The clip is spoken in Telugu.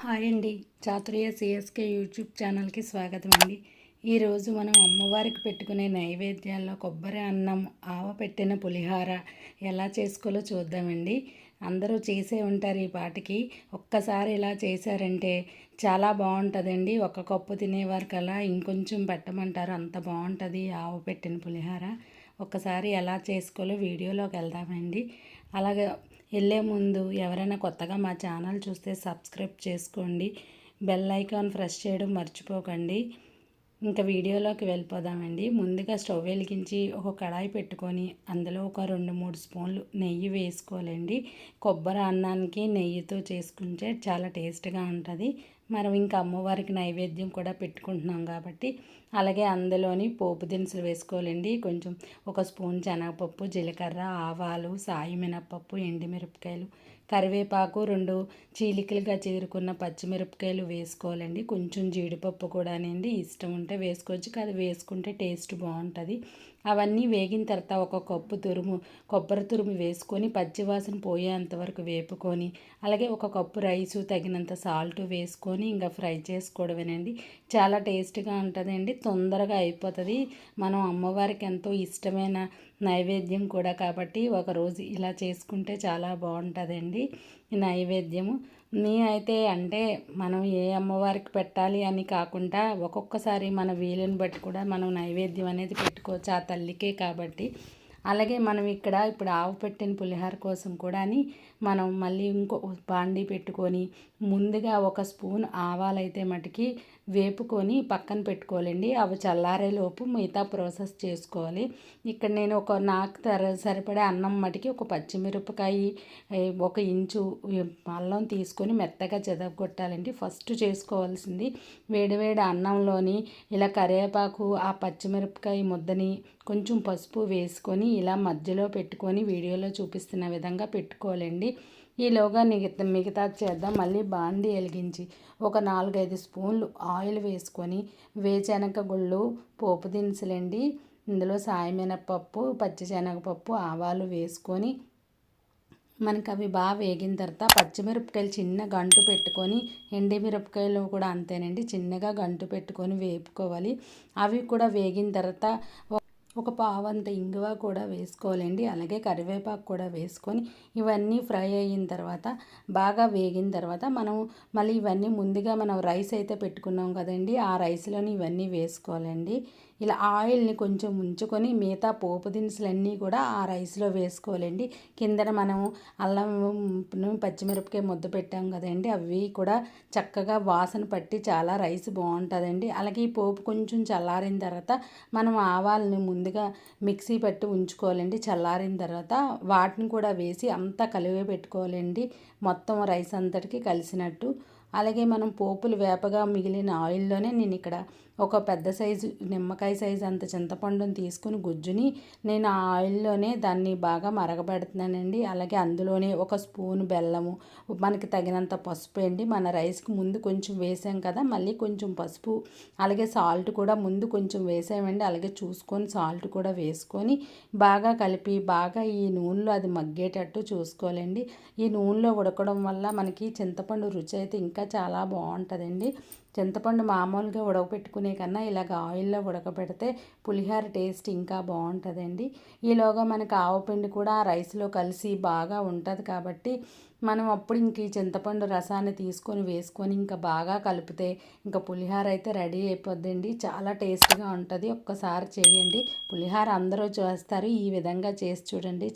హాయ్ అండి. చాతుర్య సిఎస్కే యూట్యూబ్ ఛానల్కి స్వాగతం అండి. ఈరోజు మనం అమ్మవారికి పెట్టుకునే నైవేద్యాల్లో కొబ్బరి అన్నం ఆవ పెట్టిన పులిహార ఎలా చేసుకోలో చూద్దామండి. అందరూ చేసే ఉంటారు ఈ పాటికి. ఒక్కసారి ఇలా చేశారంటే చాలా బాగుంటుందండి. ఒక కప్పు తినేవారు అలా ఇంకొంచెం పెట్టమంటారు. అంత బాగుంటుంది ఆవ పెట్టిన పులిహార. ఒక్కసారి ఎలా చేసుకోలో వీడియోలోకి వెళ్దామండి. అలాగే వెళ్ళే ముందు ఎవరైనా కొత్తగా మా ఛానల్ చూస్తే సబ్స్క్రైబ్ చేసుకోండి. బెల్ ఐకాన్ ప్రెస్ చేయడం మర్చిపోకండి. ఇంకా వీడియోలోకి వెళ్ళిపోదామండి. ముందుగా స్టవ్ వెలిగించి ఒక కడాయి పెట్టుకొని అందులో ఒక రెండు మూడు స్పూన్లు నెయ్యి వేసుకోవాలండి. కొబ్బరి అన్నానికి నెయ్యితో చేసుకుంటే చాలా టేస్ట్గా ఉంటుంది. మనం ఇంకా అమ్మవారికి నైవేద్యం కూడా పెట్టుకుంటున్నాం కాబట్టి అలాగే అందులోని పోపు దినుసులు వేసుకోవాలండి. కొంచెం ఒక స్పూన్ శనగపప్పు జీలకర్ర ఆవాలు సాయి మినపప్పు ఎండిమిరపకాయలు కరివేపాకు రెండు చీలికలుగా చీరుకున్న పచ్చిమిరపకాయలు వేసుకోవాలండి. కొంచెం జీడిపప్పు కూడానండి. ఇష్టం ఉంటే వేసుకోవచ్చు. అది వేసుకుంటే టేస్ట్ బాగుంటుంది. అవన్నీ వేగిన తర్వాత ఒక కప్పు తురుము కొబ్బరి తురుము వేసుకొని పచ్చివాసన పోయేంత వరకు వేపుకొని అలాగే ఒక కప్పు రైసు తగినంత సాల్ట్ వేసుకొని ఇంకా ఫ్రై చేసుకోవడమేనండి. చాలా టేస్ట్గా ఉంటుందండి. తొందరగా అయిపోతుంది. మనం అమ్మవారికి ఎంతో ఇష్టమైన నైవేద్యం కూడా కాబట్టి ఒకరోజు ఇలా చేసుకుంటే చాలా బాగుంటుందండి నైవేద్యము. నీ అయితే అంటే మనం ఏ అమ్మవారికి పెట్టాలి అని కాకుండా ఒక్కొక్కసారి మన వీలుని బట్టి కూడా మనం నైవేద్యం అనేది పెట్టుకోవచ్చు ఆ తల్లికే కాబట్టి. అలాగే మనం ఇక్కడ ఇప్పుడు ఆవు పెట్టిన పులిహార కోసం కూడా మనం మళ్ళీ ఇంకో బాండి పెట్టుకొని ముందుగా ఒక స్పూన్ ఆవాలైతే మటుకి వేపుకొని పక్కన పెట్టుకోవాలండి. అవి చల్లారేలోపు మిగతా ప్రాసెస్ చేసుకోవాలి. ఇక్కడ నేను ఒక నాకు తర సరిపడే అన్నం మటుకి ఒక పచ్చిమిరపకాయ ఒక ఇంచు అల్లం తీసుకొని మెత్తగా చెదగొట్టాలండి ఫస్ట్ చేసుకోవాల్సింది వేడివేడి అన్నంలోని ఇలా కరివేపాకు ఆ పచ్చిమిరపకాయ ముద్దని కొంచెం పసుపు వేసుకొని ఇలా మధ్యలో పెట్టుకొని వీడియోలో చూపిస్తున్న విధంగా పెట్టుకోవాలండి. ఈలోగా మిగతా మిగతా చేద్దాం. మళ్ళీ బాండి వెలిగించి ఒక నాలుగైదు స్పూన్లు ఆయిల్ వేసుకొని వేచనగ గుళ్ళు పోపు దినుసులండి ఇందులో సాయమినపప్పు పచ్చిశనగపప్పు ఆవాలు వేసుకొని మనకి అవి బాగా వేగిన తర్వాత పచ్చిమిరపకాయలు చిన్న గంటు పెట్టుకొని ఎండిమిరపకాయలు కూడా అంతేనండి చిన్నగా గంటు పెట్టుకొని వేపుకోవాలి. అవి కూడా వేగిన తర్వాత ఒక పావంత ఇంగువ కూడా వేసుకోవాలండి. అలాగే కరివేపాకు కూడా వేసుకొని ఇవన్నీ ఫ్రై అయిన తర్వాత బాగా వేగిన తర్వాత మనం మళ్ళీ ఇవన్నీ ముందుగా మనం రైస్ అయితే పెట్టుకున్నాం కదండి. ఆ రైస్లోని ఇవన్నీ వేసుకోవాలండి. ఇలా ఆయిల్ని కొంచెం ఉంచుకొని మిగతా పోపు దినుసులన్నీ కూడా ఆ రైస్లో వేసుకోవాలండి. కిందన మనం అల్లం పచ్చిమిరపకాయ ముద్ద పెట్టాం కదండి. అవి కూడా చక్కగా వాసన పట్టి చాలా రైస్ బాగుంటుందండి. అలాగే ఈ పోపు కొంచెం చల్లారిన తర్వాత మనం ఆవాలని ముందుగా మిక్సీ పట్టి ఉంచుకోవాలండి. చల్లారిన తర్వాత వాటిని కూడా వేసి అంతా కలివే పెట్టుకోవాలండి. మొత్తం రైస్ అంతటికి కలిసినట్టు. అలాగే మనం పోపులు వేపగా మిగిలిన ఆయిల్లోనే నేను ఇక్కడ ఒక పెద్ద సైజు నిమ్మకాయ సైజు అంత చింతపండుని తీసుకుని గుజ్జుని నేను ఆ ఆయిల్లోనే దాన్ని బాగా మరగబెడుతున్నానండి. అలాగే అందులోనే ఒక స్పూన్ బెల్లము మనకి తగినంత పసుపు అండి. మన రైస్కి ముందు కొంచెం వేసాం కదా మళ్ళీ కొంచెం పసుపు అలాగే సాల్ట్ కూడా ముందు కొంచెం వేసామండి. అలాగే చూసుకొని సాల్ట్ కూడా వేసుకొని బాగా కలిపి బాగా ఈ నూనెలో అది మగ్గేటట్టు చూసుకోవాలండి. ఈ నూనెలో ఉడకడం వల్ల మనకి చింతపండు రుచి అయితే ఇంకా చాలా బాగుంటుందండి. చింతపండు మామూలుగా ఉడకపెట్టుకునే కన్నా ఇలాగ ఆయిల్లో ఉడకబెడితే పులిహోర టేస్ట్ ఇంకా బాగుంటుందండి. ఈలోగా మనకు ఆవపిండి కూడా రైస్లో కలిసి బాగా ఉంటుంది కాబట్టి మనం అప్పుడు ఇంక ఈ చింతపండు రసాన్ని తీసుకొని వేసుకొని ఇంకా బాగా కలిపితే ఇంకా పులిహోర అయితే రెడీ అయిపోద్దండి. చాలా టేస్ట్గా ఉంటుంది. ఒక్కసారి చేయండి. పులిహోర అందరూ చేస్తారు. ఈ విధంగా చేసి చూడండి.